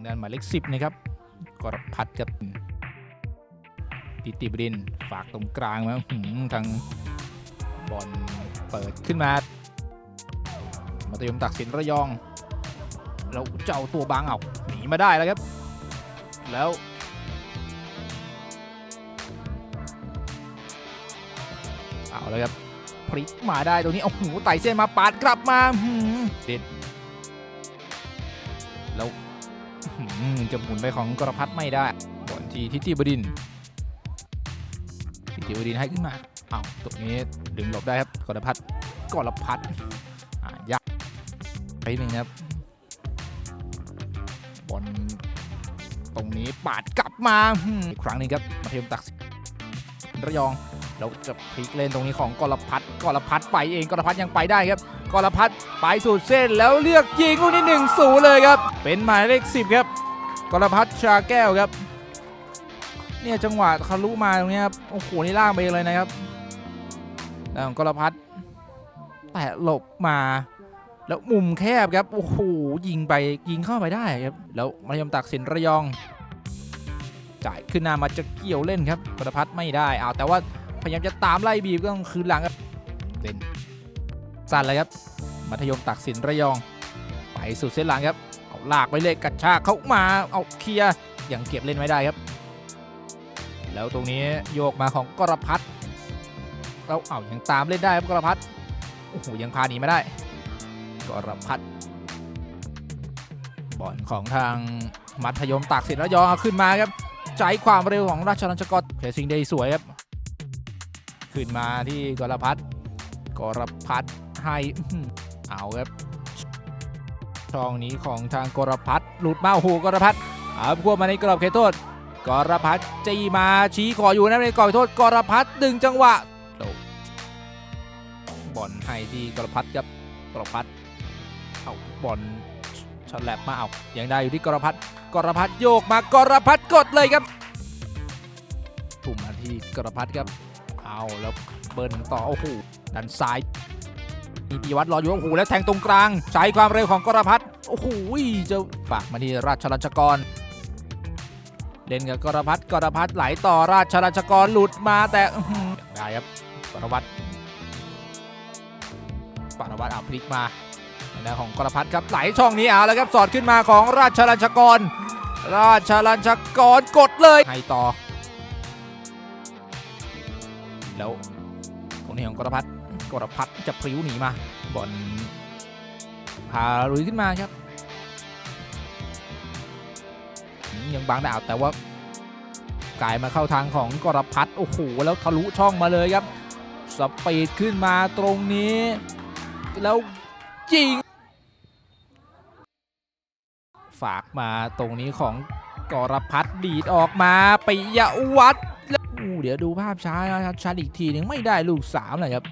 างด้านหมายเลขสิบนะครับกรพัฒน์กับติติบดินฝากตรงกลางมาทางบอลเปิดขึ้นมามัธยมตักสินระยอง แล้วเจ้าตัวบางเอาหนีมาได้แล้วครับ แล้วเอาเลยครับพลิกมาได้ตรงนี้เอาหูไต่เส้นมาปาดกลับมาเด็ด จะหมุนไปของกรพัฒไม่ได้บอลทีทิติบดินทิติบดินให้ขึ้นมาเอาตรงนี้ดึงหลบได้ครับกรพัฒกรพัฒยากไปหนึ่งครับบอลตรงนี้ปาดกลับมาอีกครั้งหนึงครับมัธยมตักสินระยอง แล้วจะพลิกเล่นตรงนี้ของกรพัฒน์กรพัฒน์ไปเองกรพัฒน์ยังไปได้ครับกรพัฒน์ไปสุดเส้นแล้วเลือกยิงลูกนี้หนึ่งศูเลยครับ เป็นหมายเลขสิบครับกรพัฒน์ชาแก้วครับ เนี่ยจังหวะทะลุมาตรงนี้ครับโอ้โหนี่ล่างไปเลยนะครับแล้วของกรพัฒน์แตะหลบมา แล้วมุมแคบครับโอ้โหยิงไปยิงเข้าไปได้ครับแล้วมัธยมตักสินระยองจ่ายขึ้นหน้ามาจะเกี่ยวเล่นครับกรพัฒน์ไม่ได้เอาแต่ว่า พยายามจะตามไล่บีบก็ต้องคืนหลังครับเล่นสั้นเลยครับ มัธยมตักสินระยอง ไปสุดเส้นหลังครับ เอาลากไปเลยกระชากเข้ามาเอาเคลียร์ยังเก็บเล่นไม่ได้ครับ แล้วตรงนี้โยกมาของกรพัฒน์แล้วเอายังตามเล่นได้ครับกรพัฒน์โอ้โหยังพาหนีไม่ได้ กรพัฒน์บอลของทางมัธยมตักสินระยองเอาขึ้นมาครับใจความเร็วของราชนัญจกรเพซิงได้สวยครับ ขึ้นมาที่กรพัฒน์กรพัฒน์ให้เอาครับช่องนี้ของทางกรพัฒน์หลุดมาโอ้โหกรพัฒน์เอาพวกมาในกรอบเขตโทษกรพัฒน์จีมาชี้ขออยู่นะในกรอบเขตโทษกรพัฒน์ดึงจังหวะบอลให้ที่กรพัฒน์ครับกรพัฒน์เอาบอลฉลับมาเอายังได้อยู่ที่กรพัฒน์กรพัฒน์โยกมากรพัฒน์กดเลยครับทุ่มมาที่กรพัฒน์ครับ เอาแล้วเบิร์นต่อโอ้โหด้านซ้ายมีปีวัตรรออยู่โอ้โหแล้วแทงตรงกลาง ใช้ความเร็วของกรพัฒน์โอ้โหจะฝากมาที่ราชรัชกร เล่นกับกรพัฒน์กรพัฒน์ไหลต่อราชรัชกรหลุดมาแต่ได้ครับกรวัตรปารวัตรเอาพลิกมาในด้านของกรพัฒน์ครับไหลช่องนี้เอาแล้วครับสอดขึ้นมาของราชรัชกร ราชรัชกรกดเลยให้ต่อ แล้วตรงนี้ของกรพัฒน์กรพัฒน์จะพลิ้วหนีมาบอลพาลุยขึ้นมาครับ ยังบังได้เอาแต่ว่ากลายมาเข้าทางของกรพัฒน์โอ้โหแล้วทะลุช่องมาเลยครับสปีดขึ้นมาตรงนี้ แล้วยิง ฝากมาตรงนี้ของกรพัฒน์ดีดออกมาปิยวัฒน์ เดี๋ยวดูภาพช้าชัดอีกทีหนึ่งไม่ได้ลูกสามเลยครับ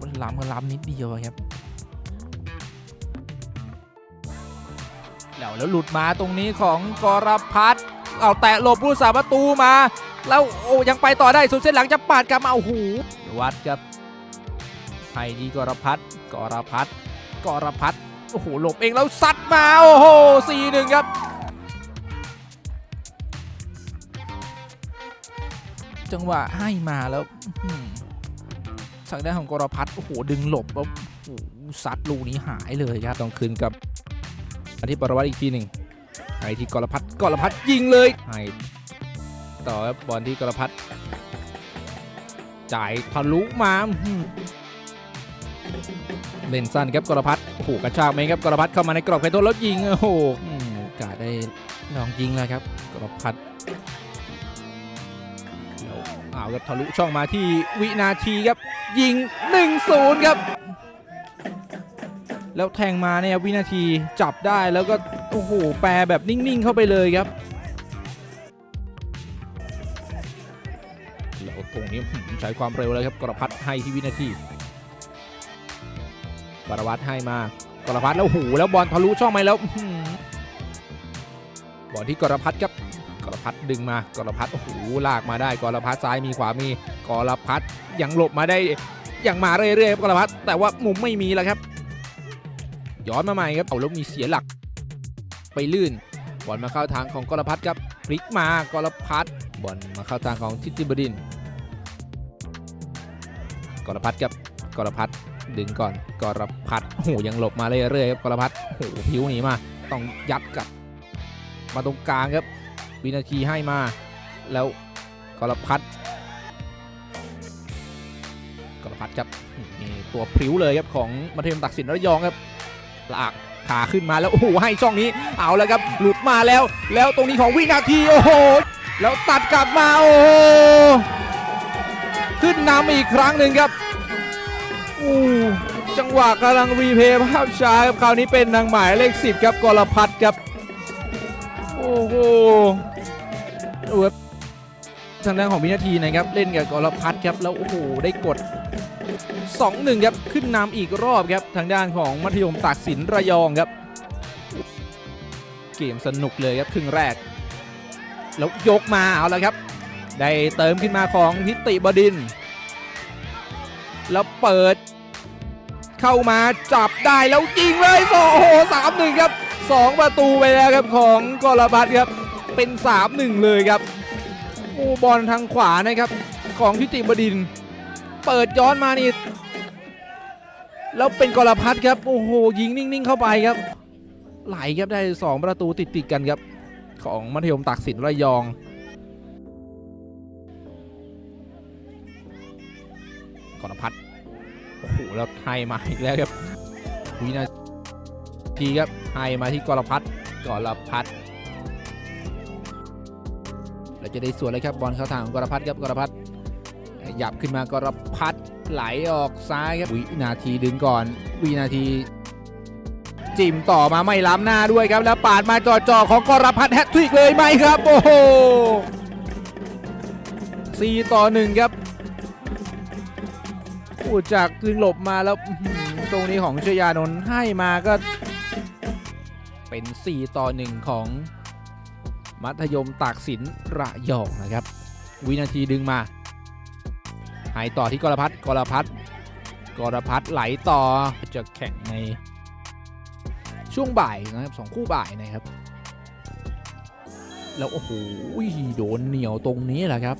มันล้ำกันล้ำนิดเดียวครับแล้วแล้วหลุดมาตรงนี้ของกรพัฒน์เอาแตะหลบผู้สาประตูมา แล้วโอ้ยังไปต่อได้สุดเส้นหลังจะปาดกลับมาโอ้โหวัดครับให้ดีกรพัฒน์กรพัฒน์กรพัฒน์โอ้โหหลบเองแล้วซัดมาโอ้โหสี่หนึ่งครับ จังหวะให้มาแล้วทางด้านของกรพัฒน์โอ้โหดึงหลบแล้วโอ้โหซัดลูกนี้หายเลยครับต้องคืนกับอาทิปรวัตอีกทีหนึ่งให้ที่กรพัฒน์กรพัฒน์ยิงเลยให้ต่อครับบอลที่กรพัฒน์จ่ายทะลุมาเล่นสั้นครับกรพัฒน์โอ้โหกระชากเมงครับกรพัฒน์เข้ามาในกรอบเขตโทษแล้วยิงโอ้โหโอกาสได้ลองยิงแล้วครับกรพัฒน์ แล้วเอาครับทะลุช่องมาที่วินาทีครับ ยิง 1-0 ครับ แล้วแทงมาเนี่ยวินาทีจับได้แล้วก็โอ้โหแปรแบบนิ่งๆเข้าไปเลยครับแล้วตรงนี้ใช้ความเร็วเลยครับกรพัฒให้ที่วินาทีกรวัตให้มากรพัฒแล้วโอ้โหแล้วบอลทะลุช่องไปแล้วบอลที่กรพัฒครับ พัฒน์ดึงมากรพัฒน์โอ้โหลากมาได้กรพัฒน์ซ้ายมีขวามีกรพัฒน์ยังหลบมาได้ยังมาเรื่อยๆครับกรพัฒน์แต่ว่ามุมไม่มีแล้วครับ ย้อนมาใหม่ครับเอาแล้วมีเสียหลัก ไปลื่นบอลมาเข้าทางของกรพัฒน์ครับพลิกมากรพัฒน์บอลมาเข้าทางของทิติบดินทร์กรพัฒน์ครับกรพัฒน์ดึงก่อนกรพัฒน์โอ้โหยังหลบมาเรื่อยๆครับกรพัฒน์โอ้โหผิวหนีมา ต้องยัดกับ มาตรงกลางครับ วินาทีให้มา แล้วกรพัฒน์กรพัฒน์ครับนี่ตัวพริ้วเลยครับของมัธยมตักสินระยองครับลากขาขึ้นมาแล้วโอ้โหให้ช่องนี้เอาแล้วครับหลุดมาแล้ว แล้วตรงนี้ของวินาทีโอ้โหแล้วตัดกลับมาโอ้โหขึ้นนำอีกครั้งหนึ่งครับอู้จังหวะกำลังรีเพย์ภาพช้าครับคราวนี้เป็นนางหมายเลขสิบครับกรพัฒครับ โอ้โห ดูครับทางด้านของวินาทีนะครับเล่นกับกรพัฒน์ครับแล้วโอ้โหได้กด 2-1ครับขึ้นนำอีกรอบครับทางด้านของมัธยมตากสินระยองครับ เกมสนุกเลยครับครึ่งแรก แล้วยกมาเอาละครับ ได้เติมขึ้นมาของทิติบดิน แล้วเปิด เข้ามาจับได้แล้วยิงเลยโอ้โหสามหนึ่งครับ2ประตูไปแล้วครับของกรพัฒน์ครับ เป็น 3-1 เลยครับโอ้บอลทางขวานะครับของทิติบดิน เปิดย้อนมานี่แล้วเป็นกรพัฒครับ โอ้โห ยิงนิ่ง ๆ เข้าไปครับ ไหลครับได้ 2 ประตูติด ๆ กันครับ ของมัธยมตากสินระยองกรพัฒโอ้โหแล้วให้มาอีกแล้วครับวินาทีครับให้มาที่กรพัฒกรพัฒ เราจะได้สวนเลยครับบอลเข้าทางของกรพัฒน์ครับกรพัฒน์หยับขึ้นมากรพัฒน์ไหลออกซ้ายครับวินาทีดึงก่อนวินาที จิ้มต่อมาไม่ล้ำหน้าด้วยครับ แล้วปาดมาจ่อๆของกรพัฒน์แฮตทริกเลยไหมครับ โอ้โหสี่ต่อหนึ่งครับพูดจากกึงหลบมาแล้วตรงนี้ของเชยานนท์ให้มาก็เป็น 4 ต่อ 1 ของ มัธยมตากสินระยองนะครับ วินาทีดึงมาให้ต่อที่กรพัฒกรพัฒกรพัฒไหลต่อจะแข่งในช่วงบ่ายนะครับสองคู่บ่ายนะครับ แล้วโอ้โหโดนเหนียวตรงนี้แหละครับ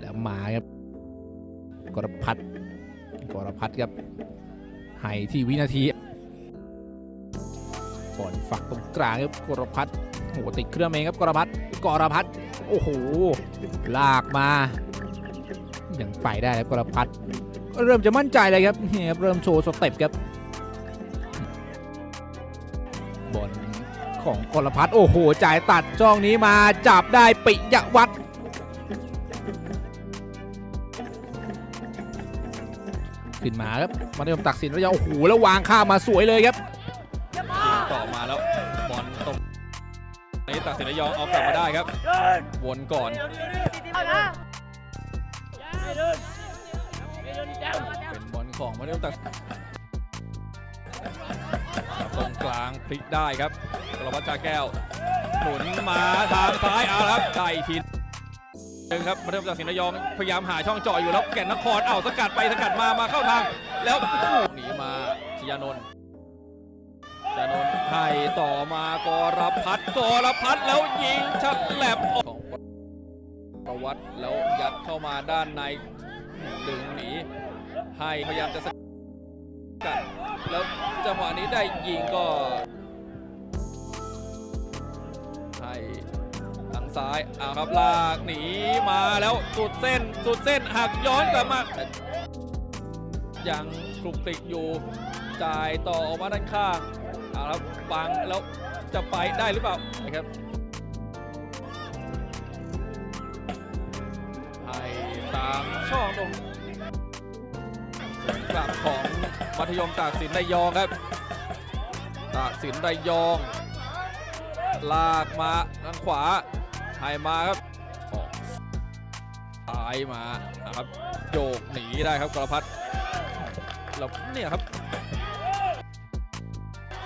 แล้วมาครับกรพัฒกรพัฒครับให้ที่วินาที บอลฝักตรงกลางครับกรพัฒน์โหติดเครื่องเองครับกรพัฒน์กรพัฒน์โอ้โหลากมายังไปได้ครับกรพัฒน์เริ่มจะมั่นใจเลยครับนี่ครับเริ่มโชว์สเต็ปครับบอลของกรพัฒน์โอ้โหจ่ายตัดจ้องนี้มาจับได้ปิยวัฒน์ขึ้นมาครับมัธยมตักสินระยองโอ้โหแล้ววางข้ามมาสวยเลยครับ นี้ตัดสินระยองเอากลับมาได้ครับ วนก่อน เป็นบอลของมาเรียมตัดตรงกลางพลิกได้ครับกระวัชจาแก้วหมุนมาทางซ้ายเอาครับได้ทีนึงครับมาเริ่มจากสินะยองพยายามหาช่องเจาะอยู่แล้วแก่นนครเอาสกัดไปสกัดมามาเข้าทาง แล้วหนีมาชยานนท์จานนท์ ให้ต่อมากรพัฒน์กรพัฒน์แล้วยิงชัดแหลบของประวัติแล้วยัดเข้ามาด้านในดึงหนีให้พยายามจะสกัดแล้วจังหวะนี้ได้ยิงก็ให้ทางซ้ายเอาครับลากหนีมาแล้วสุดเส้นสุดเส้นหักย้อนกลับมายังคลุกคลิกอยู่จ่ายต่อออกมาด้านข้าง เอาแล้วบังแล้วจะไปได้หรือเปล่านะครับให้ตามช่องตรงกลับของมัธยมตากสินระยองครับ ตากสินระยอง ลากมาทางขวาให้มาครับออกซ้ายมานะครับโยกหนีได้ครับกรพัฒน์แล้วเนี่ยครับ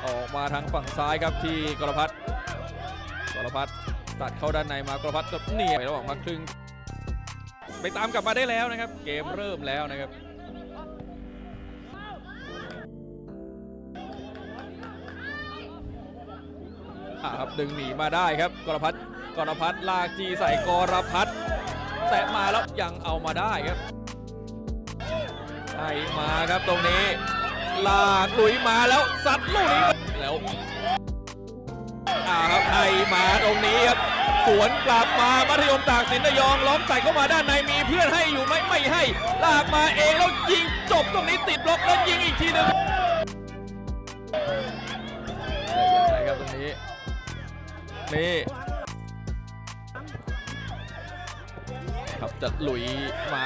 ออกมาทางฝั่งซ้ายครับที่กรพัฒกรพัฒตัดเข้าด้านในมากรพัฒกดเหนียไประหว่างพักครึ่ง ไปตามกลับมาได้แล้วนะครับ เกมเริ่มแล้วนะครับครับดึงหนีมาได้ครับกรพัฒกรพัฒลากจีใส่กรพัฒแตะมาแล้วยังเอามาได้ครับไอมาครับตรงนี้ ลากลุยมาแล้วซัดลูกนี้แล้วอ่าครับให้มาตรงนี้ครับสวนกลับมามัธยมตากสินระยองล้อมใส่เข้ามาด้านในมีเพื่อนให้อยู่ไหมไม่ให้ ลากมาเองแล้วยิงจบตรงนี้ติดล็อกแล้วยิงอีกทีหนึ่งยังไงครับตรงนี้นี่ครับจะหลุยมา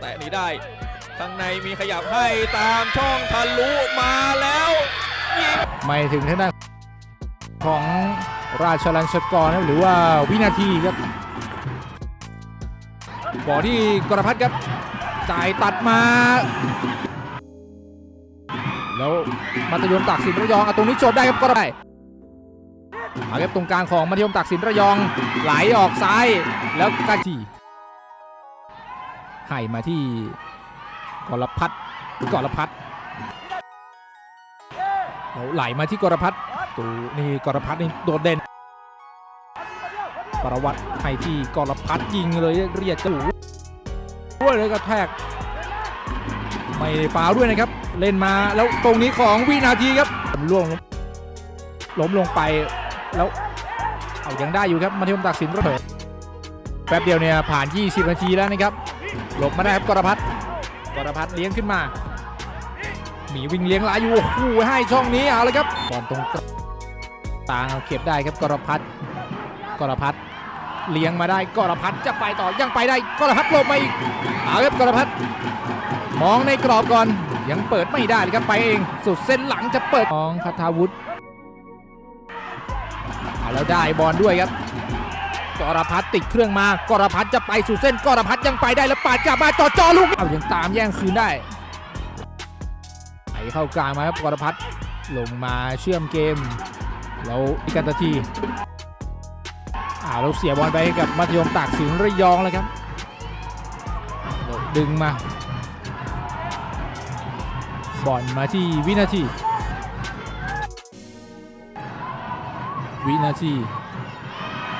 แตะนี้ได้ ข้างในมีขยับให้ตามช่องทะลุมาแล้วยิงไม่ถึงทางด้านของราชลันชกรนะหรือว่าวินาทีครับบอที่กรพัฒน์ครับจ่ายตัดมา แล้วมัธยมตากสินระยองเอาตรงนี้โจบได้ครับก็ได้เอาครับตรงกลางของมัธยมตากสินระยองไหลออกซ้ายแล้วกาจีให้มาที่ กรพัฒน์กรพัฒน์เอาไหลมาที่กรพัฒน์ตูนี่กรพัฒน์นี่โดดเด่น ประวัติให้ที่กรพัฒน์ยิงเลยเรียกจะหลูด้วยเลยกระแทกไม่ได้ฟาวด้วยนะครับ เล่นมาแล้วตรงนี้ของวินาทีครับล่วงลงล้มลงไปแล้วเอายังได้อยู่ครับมัธยมตักสินระเบิดแป๊บเดียวเนี่ยผ่าน 20 นาทีแล้วนะครับหลบมาได้ครับกรพัฒน์ กรพัฒน์เลี้ยงขึ้นมา หมีวิ่งเลี้ยงหลายอยู่โอ้โหให้ช่องนี้เอาเลยครับบอลตรงกลางเอาเก็บได้ครับกรพัฒน์กรพัฒน์เลี้ยงมาได้กรพัฒน์จะไปต่อยังไปได้กรพัฒน์หลบมาอีกเอาครับกรพัฒน์มองในกรอบก่อนยังเปิดไม่ได้เลยครับไปเอง สุดเส้นหลังจะเปิดของคาทาวุฒิเอาแล้วได้บอลด้วยครับ กรพัฒติดเครื่องมากรพัฒจะไปสู่เส้นกรพัฒยังไปได้แล้วปาดกลับมาจ่อจ่อลูกเอายังตามแย่งคืนได้ไหลเข้ากลางมาครับกรพัฒลงมาเชื่อมเกม แล้วอีกันตทีอ่าเราเสียบอลไปกับมัธยมตากสินระยองเลยครับ ดึงมาบอลมาที่วินาที วินาที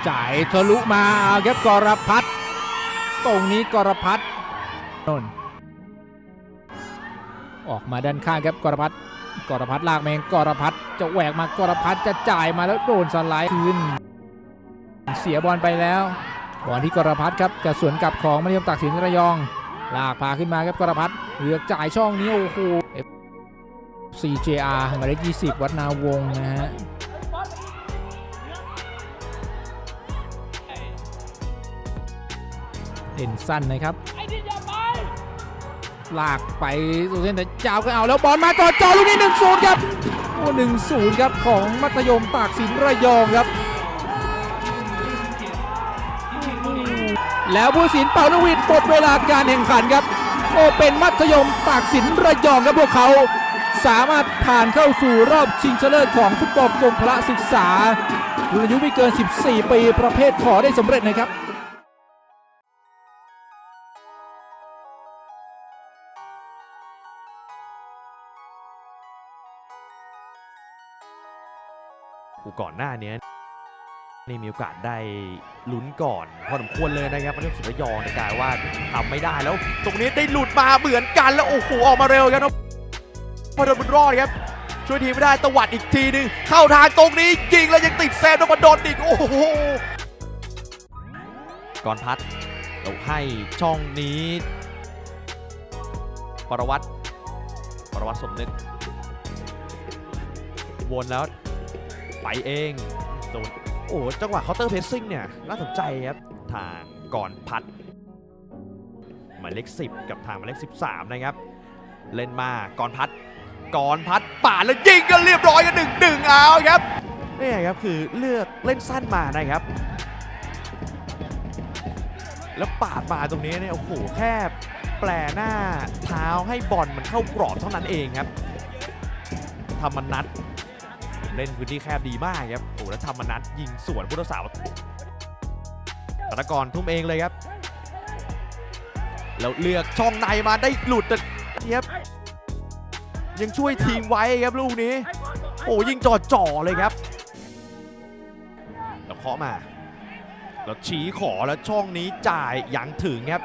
จ่ายทะลุมาเอาครับกรพัฒน์ตรงนี้กรพัฒน์นนออกมาด้านข้างครับกรพัฒน์กรพัฒน์ลากแมงกรพัฒน์จะแหวกมากรพัฒน์จะจ่ายมาแล้วโดนสไลด์คืนเสียบอลไปแล้วบอลที่กรพัฒน์ครับกระสวนกลับของมัธยมตากสินระยอง ลากพาขึ้นมาครับกรพัฒน์เลือกจ่ายช่องนี้โอ้โห CJR หมายเลข20 วัดนาวงศ์นะฮะ เด่นสั้นนะครับลากไปสู่เส้นแต่ยาวก็เอาแล้วบอลมาก่อนจอลูกนี้หนึ่งศูนย์ครับโอ้หนึ่งศูนย์ครับของมัธยมตากสินระยองครับ แล้วผู้สินเป่านกหวิดหมดเวลาการแข่งขันครับโอ้เป็นมัธยมตากสินระยองครับพวกเขาสามารถผ่านเข้าสู่รอบชิงชนะเลิศของฟุตบอลกรมพละศึกษารุ่นอายุไม่เกิน 14 ปีประเภทขอได้สำเร็จนะครับ กูก่อนหน้าเนี้ยนี่มีโอกาสได้ลุ้นก่อนพอสมควรเลยนะครับมันเรื่องสุดยองในกายว่าทำไม่ได้แล้ว ตรงนี้ได้หลุดมาเหมือนกันแล้วโอ้โหออกมาเร็วครับพอโดนบุญรอดครับ ช่วยทีไม่ได้ตวัดอีกทีหนึง เข้าทางตรงนี้ยิงแล้วยังติดเซฟแล้วมาโดนอีกโอ้โหก่อนพัดเราให้ช่องนี้ปรวัตรปรวัตรสมนึกวนแล้ว ไปเองโดนโอ้จังหวะเคาน์เตอร์เพสซิ่งเนี่ยน่าสนใจครับทางก่อนพัดหมายเลข10 กับทางหมายเลข13 นะครับ เล่นมาก่อนพัดก่อนพัดป่าดแล้วยิงกันเรียบร้อยกันหนึ่งหนึ่งเอาครับนี่ครับคือเลือกเล่นสั้นมานะครับ แล้วปาดมาตรงนี้เนี่ยโอ้โหแค่แปลหน้าเท้าให้บอลมันเข้ากรอบเท่านั้นเองครับธรรมนัท เล่นพื้นที่แคบดีมากครับโอ้แล้วธรรมนัทยิงสวนพุทธศาสตร์ธนกรทุ่มเองเลยครับแล้วเลือกช่องในมาได้หลุดแต่เนียบยังช่วยทีมไว้ครับลูกนี้ โอ้ยิงจ่อจ่อเลยครับแล้วเคาะมาแล้วชี้ขอแล้วช่องนี้จ่ายยังถึงครับ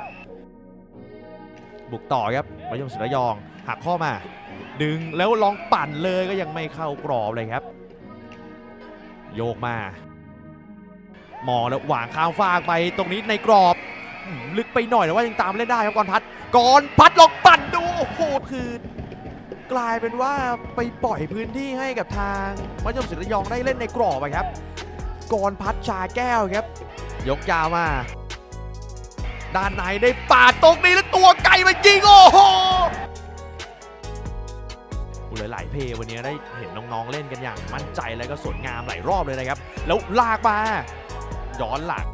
บุกต่อครับมายมศิรยองหักข้อมา ดึงแล้วลองปั่นเลยก็ยังไม่เข้ากรอบเลยครับ โยกมา มองแล้ววางข้ามฟากไปตรงนี้ในกรอบลึกไปหน่อยแต่ว่ายังตามเล่นได้ครับกอนพัดกอนพัดลองปั่นดู โอ้โหคือกลายเป็นว่าไปปล่อยพื้นที่ให้กับทางมัธยมศิลปยองได้เล่นในกรอบอะครับกอนพัดชาแก้วครับ ยกยาวมา ด้านในได้ปาดตรงนี้แล้วตัวไกลมายิงโอ้โห หลายๆเพลย์วันนี้ได้เห็นน้องๆเล่นกันอย่างมั่นใจและก็สวยงามหลายรอบเลยนะครับ แล้วลากมาย้อนหลัง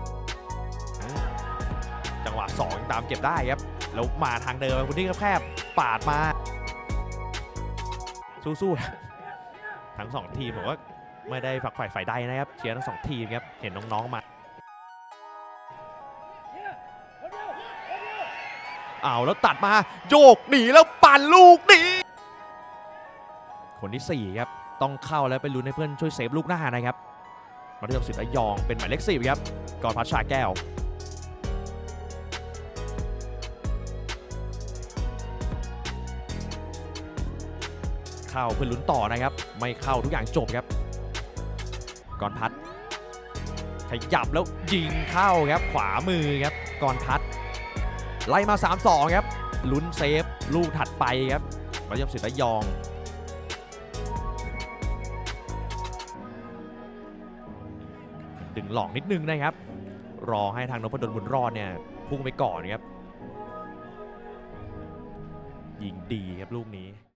จังหวะ2ยังตามเก็บได้ครับแล้วมาทางเดิมพื้นที่แคบๆปาดมา สู้ๆทั้งสองทีมผมว่าไม่ได้ฝักฝ่ายฝ่ายใดนะครับเชียร์ทั้งสองทีมครับเห็นน้องๆมาเอาแล้วตัดมาโยกหนีแล้วปั่นลูกหนี คนที่ 4 ครับ ต้องเข้าแล้วไปลุ้นให้เพื่อนช่วยเซฟลูกหน้านะครับมัธยมศิลป์ระยองเป็นหมายเลขสิบครับกรพัชชาแก้วเข้าเพื่อลุ้นต่อนะครับ ไม่เข้าทุกอย่างจบครับกรพัดขยับแล้วยิงเข้าครับขวามือครับกรพัด ไล่มา 3-2 ครับลุ้นเซฟ ลูกถัดไปครับมัธยมศิลป์ระยอง ดึงหลอกนิดนึงนะครับ รอให้ทางนพดลบุญรอดเนี่ยพุ่งไปก่อนครับ ยิงดีครับลูกนี้